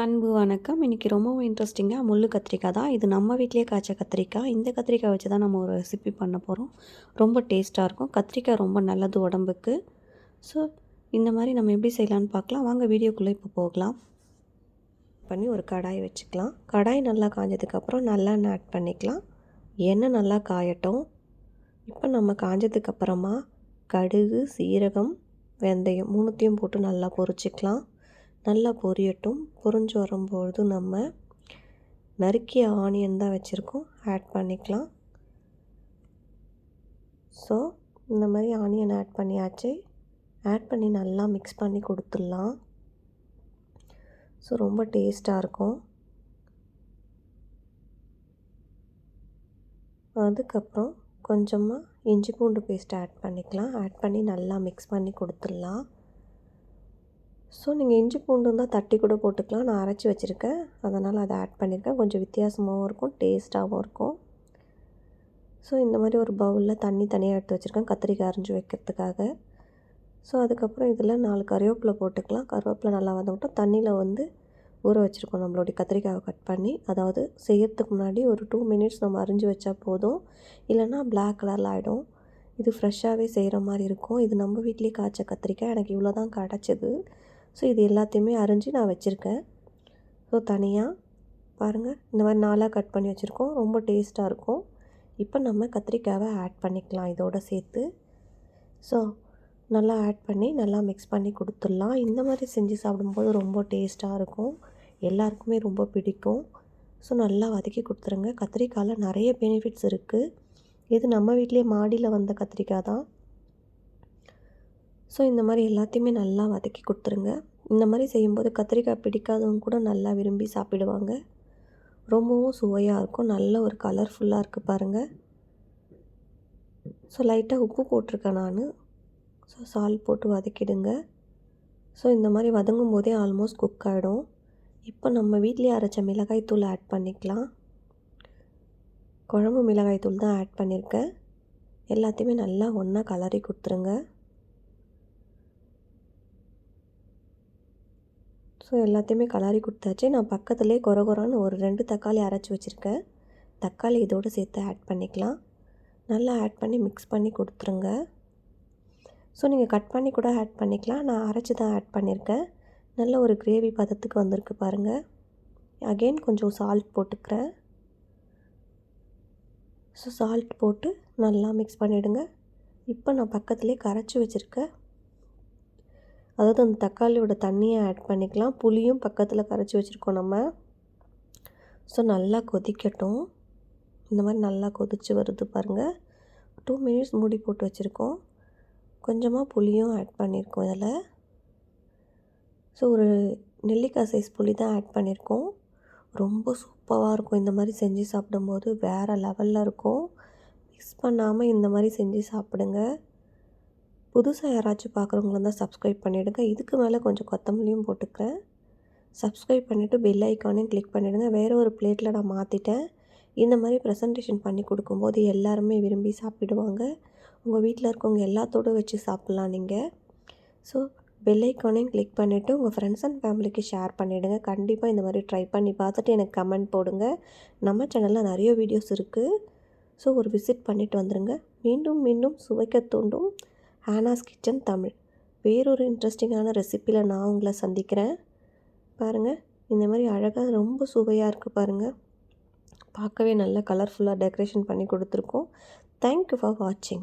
அன்பு வணக்கம். இன்றைக்கி ரொம்பவும் இன்ட்ரெஸ்டிங்காக முள்ளு கத்திரிக்காய் தான். இது நம்ம வீட்டிலேயே காய்ச்ச கத்திரிக்காய். இந்த கத்திரிக்காய் வச்சு தான் நம்ம ஒரு ரெசிபி பண்ண போகிறோம் ரொம்ப டேஸ்ட்டாக இருக்கும். கத்திரிக்காய் ரொம்ப நல்லது உடம்புக்கு. ஸோ இந்த மாதிரி நம்ம எப்படி செய்யலான்னு பார்க்கலாம். வாங்க வீடியோக்குள்ளே இப்போ போகலாம். பண்ணி ஒரு கடாய் வச்சுக்கலாம். கடாய் நல்லா காஞ்சதுக்கப்புறம் நல்லெண்ணெய் ஆட் பண்ணிக்கலாம். எண்ணெய் நல்லா காயட்டும். இப்போ நம்ம காஞ்சதுக்கப்புறமா கடுகு சீரகம் வெந்தயம் மூணுத்தையும் போட்டு நல்லா பொரிச்சிக்கலாம். நல்லா பொரியட்டும். பொரிஞ்சு வரும்பொழுது நம்ம நறுக்கிய ஆனியன் தான் வச்சுருக்கோம். ஆட் பண்ணிக்கலாம். ஸோ இந்த மாதிரி ஆனியன் ஆட் பண்ணியாச்சு. ஆட் பண்ணி நல்லா மிக்ஸ் பண்ணி கொடுத்துடலாம். ஸோ ரொம்ப டேஸ்ட்டாக இருக்கும். அதுக்கப்புறம் கொஞ்சமாக இஞ்சி பூண்டு பேஸ்ட் ஆட் பண்ணிக்கலாம். ஆட் பண்ணி நல்லா மிக்ஸ் பண்ணி கொடுத்துடலாம். ஸோ நீங்கள் இஞ்சி பூண்டு இருந்தால் தட்டி கூட போட்டுக்கலாம். நான் அரைச்சி வச்சுருக்கேன். அதனால் அதை ஆட் பண்ணியிருக்கேன். கொஞ்சம் வித்தியாசமாகவும் இருக்கும் டேஸ்ட்டாகவும் இருக்கும். ஸோ இந்த மாதிரி ஒரு பவுலில் தண்ணி தனியாக எடுத்து வச்சுருக்கேன். கத்திரிக்காய் அரைஞ்சி வைக்கிறதுக்காக. ஸோ அதுக்கப்புறம் இதில் நாலு கருவேப்பிலை போட்டுக்கலாம். கருவேப்பிலை நல்லா வந்தோம்னா தண்ணியில் வந்து ஊற வச்சுருக்கோம் நம்மளுடைய கத்திரிக்காயை கட் பண்ணி. அதாவது செய்யறதுக்கு முன்னாடி ஒரு டூ மினிட்ஸ் நம்ம அரிஞ்சு வச்சா போதும். இல்லைன்னா பிளாக் கலரில் ஆகிடும் இது ஃப்ரெஷ்ஷாகவே செய்கிற மாதிரி இருக்கும். இது நம்ம வீட்லேயே காய்ச்ச கத்திரிக்காய். எனக்கு இவ்வளோ தான் கிடச்சிது. ஸோ இது எல்லாத்தையுமே அரிஞ்சு நான் வச்சுருக்கேன். ஸோ தனியாக பாருங்கள் இந்த மாதிரி நாளாக கட் பண்ணி வச்சுருக்கோம். ரொம்ப டேஸ்ட்டாக இருக்கும். இப்போ நம்ம கத்திரிக்காவை ஆட் பண்ணிக்கலாம் இதோடு சேர்த்து. ஸோ நல்லா ஆட் பண்ணி நல்லா மிக்ஸ் பண்ணி கொடுத்துடலாம். இந்த மாதிரி செஞ்சு சாப்பிடும்போது ரொம்ப டேஸ்ட்டாக இருக்கும். எல்லாருக்குமே ரொம்ப பிடிக்கும். ஸோ நல்லா வதக்கி கொடுத்துருங்க. கத்திரிக்காயில் நிறைய பெனிஃபிட்ஸ் இருக்குது இது நம்ம வீட்லேயே மாடியில் வந்த கத்திரிக்காய் தான். ஸோ இந்த மாதிரி எல்லாத்தையுமே நல்லா வதக்கி கொடுத்துருங்க. இந்த மாதிரி செய்யும்போது கத்திரிக்காய் பிடிக்காதவங்க கூட நல்லா விரும்பி சாப்பிடுவாங்க. ரொம்பவும் சுவையாக இருக்கும். நல்ல ஒரு கலர்ஃபுல்லாக இருக்குது பாருங்கள் ஸோ லைட்டாக உப்பு போட்டிருக்கேன் நான். ஸோ சால்ட் போட்டு வதக்கிடுங்க. ஸோ இந்த மாதிரி வதங்கும் போதே ஆல்மோஸ்ட் குக் ஆகிடும் இப்போ நம்ம வீட்லேயே அரைச்ச மிளகாய் தூள் ஆட் பண்ணிக்கலாம். குழம்பு மிளகாய் தூள் தான் ஆட் பண்ணியிருக்கேன். எல்லாத்தையுமே நல்லா ஒன்றா கலரி கொடுத்துருங்க. ஸோ எல்லாத்தையுமே கலாரி கொடுத்தாச்சு. நான் பக்கத்துலேயே கொர கொரான்னு ஒரு ரெண்டு தக்காளி அரைச்சி வச்சுருக்கேன். தக்காளி இதோடு சேர்த்து ஆட் பண்ணிக்கலாம். நல்லா ஆட் பண்ணி மிக்ஸ் பண்ணி கொடுத்துருங்க. ஸோ நீங்கள் கட் பண்ணி கூட ஆட் பண்ணிக்கலாம். நான் அரைச்சி தான் ஆட் பண்ணியிருக்கேன் நல்ல ஒரு கிரேவி பதத்துக்கு வந்திருக்கு பாருங்கள் அகெயின் கொஞ்சம் சால்ட் போட்டுக்கிறேன். ஸோ சால்ட் போட்டு நல்லா மிக்ஸ் பண்ணிவிடுங்க இப்போ நான் பக்கத்துலேயே கரைச்சி வச்சுருக்கேன். அதாவது அந்த தக்காளியோட தண்ணியை ஆட் பண்ணிக்கலாம். புளியும் பக்கத்தில் கரைச்சி வச்சுருக்கோம் நம்ம. ஸோ நல்லா கொதிக்கட்டும். இந்த மாதிரி நல்லா கொதித்து வருது பாருங்கள் டூ மினிட்ஸ் மூடி போட்டு வச்சுருக்கோம். கொஞ்சமாக புளியும் ஆட் பண்ணியிருக்கோம் இதில். ஸோ ஒரு நெல்லிக்காய் சைஸ் புளி தான் ஆட் பண்ணியிருக்கோம் ரொம்ப சூப்பராக இருக்கும் இந்த மாதிரி செஞ்சு சாப்பிடும்போது. வேறு லெவலில் இருக்கும். மிக்ஸ் பண்ணாமல் இந்த மாதிரி செஞ்சு சாப்பிடுங்க. புதுசாக யாராச்சும் பார்க்குறவங்கள தான் சப்ஸ்கிரைப் பண்ணிவிடுங்க இதுக்கு மேலே கொஞ்சம் கொத்தமல்லியும் போட்டுக்கிறேன். சப்ஸ்கிரைப் பண்ணிவிட்டு பெல் ஐக்கானையும் கிளிக் பண்ணிவிடுங்க வேறு ஒரு பிளேட்டில் நான் மாற்றிட்டேன் இந்த மாதிரி ப்ரெசன்டேஷன் பண்ணி கொடுக்கும்போது எல்லாருமே விரும்பி சாப்பிடுவாங்க. உங்கள் வீட்டில் இருக்கவங்க எல்லாத்தோடு வச்சு சாப்பிட்லாம் நீங்கள் ஸோ பெல் ஐக்கானையும் கிளிக் பண்ணிவிட்டு உங்கள் ஃப்ரெண்ட்ஸ் அண்ட் ஃபேமிலிக்கு ஷேர் பண்ணிவிடுங்க கண்டிப்பாக இந்த மாதிரி ட்ரை பண்ணி பார்த்துட்டு எனக்கு கமெண்ட் போடுங்க. நம்ம சேனலில் நிறைய வீடியோஸ் இருக்குது ஸோ ஒரு விசிட் பண்ணிவிட்டு வந்துடுங்க மீண்டும் மீண்டும் சுவைக்க தூண்டும். ஹானாஸ் கிச்சன் தமிழ். வேறொரு இன்ட்ரெஸ்டிங்கான ரெசிப்பியில் நான் உங்களை சந்திக்கிறேன். பாருங்கள் இந்த மாதிரி அழகாக ரொம்ப சுவையாக இருக்குது பாருங்கள் பார்க்கவே நல்ல கலர்ஃபுல்லாக டெக்கரேஷன் பண்ணி கொடுத்துருக்கோம். தேங்க்யூ ஃபார் வாட்சிங்